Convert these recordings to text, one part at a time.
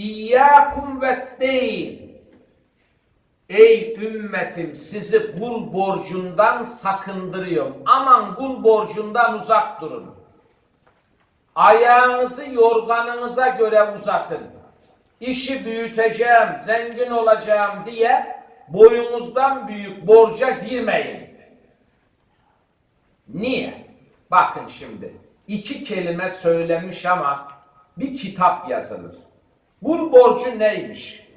İyyâkum ve değil. Ey ümmetim sizi kul borcundan sakındırıyorum. Aman kul borcundan uzak durun. Ayağınızı yorganınıza göre uzatın. İşi büyüteceğim, zengin olacağım diye boyunuzdan büyük borca girmeyin. Niye? Bakın şimdi. iki kelime söylemiş ama bir kitap yazılır. Kul borcu neymiş?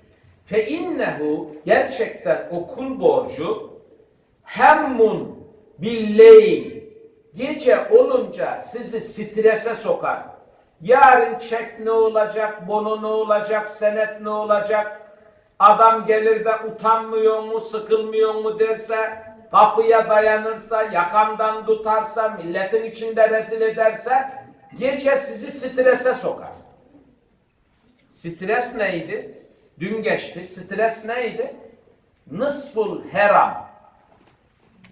Fe innehu gerçekten o kul borcu hemmun billeyl gece olunca sizi strese sokar. Yarın çek ne olacak, bono ne olacak, senet ne olacak? Adam gelir de utanmıyor mu, sıkılmıyor mu derse, kapıya dayanırsa, yakamdan tutarsa, milletin içinde rezil ederse, gece sizi strese sokar. Stres neydi? Dün geçti. Stres neydi? Nısful heram.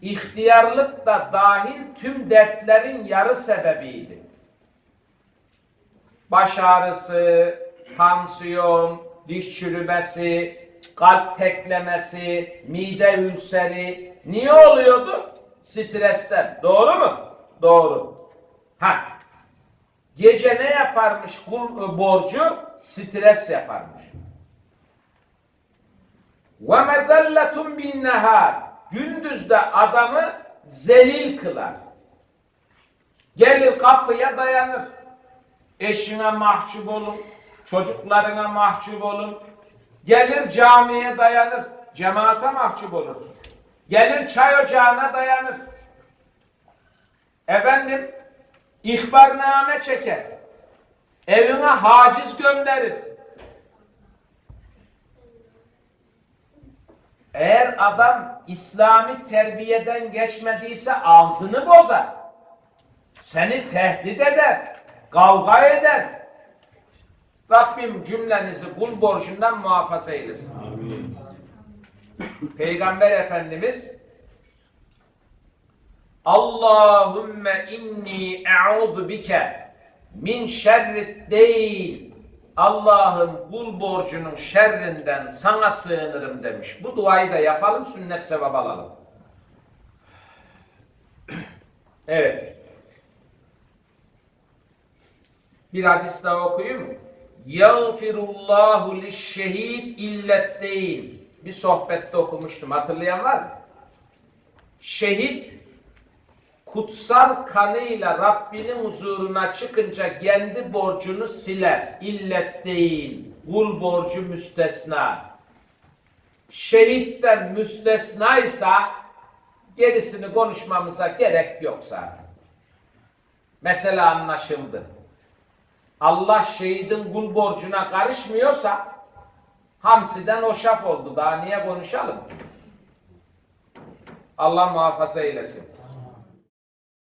İhtiyarlık da dahil tüm dertlerin yarı sebebiydi. Baş ağrısı, tansiyon, diş çürümesi, kalp teklemesi, mide ülseri. Niye oluyordu? Stresten. Doğru mu? Doğru. Ha. Gece ne yaparmış kul borcu? Stres yaparmış. Mezelletun bin nehar. Gündüzde adamı zelil kılar. Gelir kapıya dayanır. Eşine mahcup olun, çocuklarına mahcup olun. Gelir camiye dayanır, cemaate mahcup olursun. Gelir çay ocağına dayanır. Efendim, ihbarname çeker. Evine haciz gönderir. Eğer adam İslami terbiyeden geçmediyse ağzını bozar. Seni tehdit eder. Kavga eder. Rabbim cümlenizi kul borcundan muhafaza eylesin. Peygamber Efendimiz Allahümme inni e'udu bike min şerrit değil Allah'ım kul borcunun şerrinden sana sığınırım demiş. Bu duayı da yapalım, sünnet sevap alalım. Evet. Bir hadis daha okuyayım mı? Yağfirullahu lişşehid illet değil. Bir sohbette okumuştum. Hatırlayan var mı? Şehit kutsal kanıyla Rabbinin huzuruna çıkınca kendi borcunu siler. İllet değil. Kul borcu müstesna. Şehitten müstesnaysa gerisini konuşmamıza gerek yok zaten. Mesela anlaşıldı. Allah şehidin kul borcuna karışmıyorsa hamsiden o şaf oldu. Daha niye konuşalım? Allah muhafaza eylesin.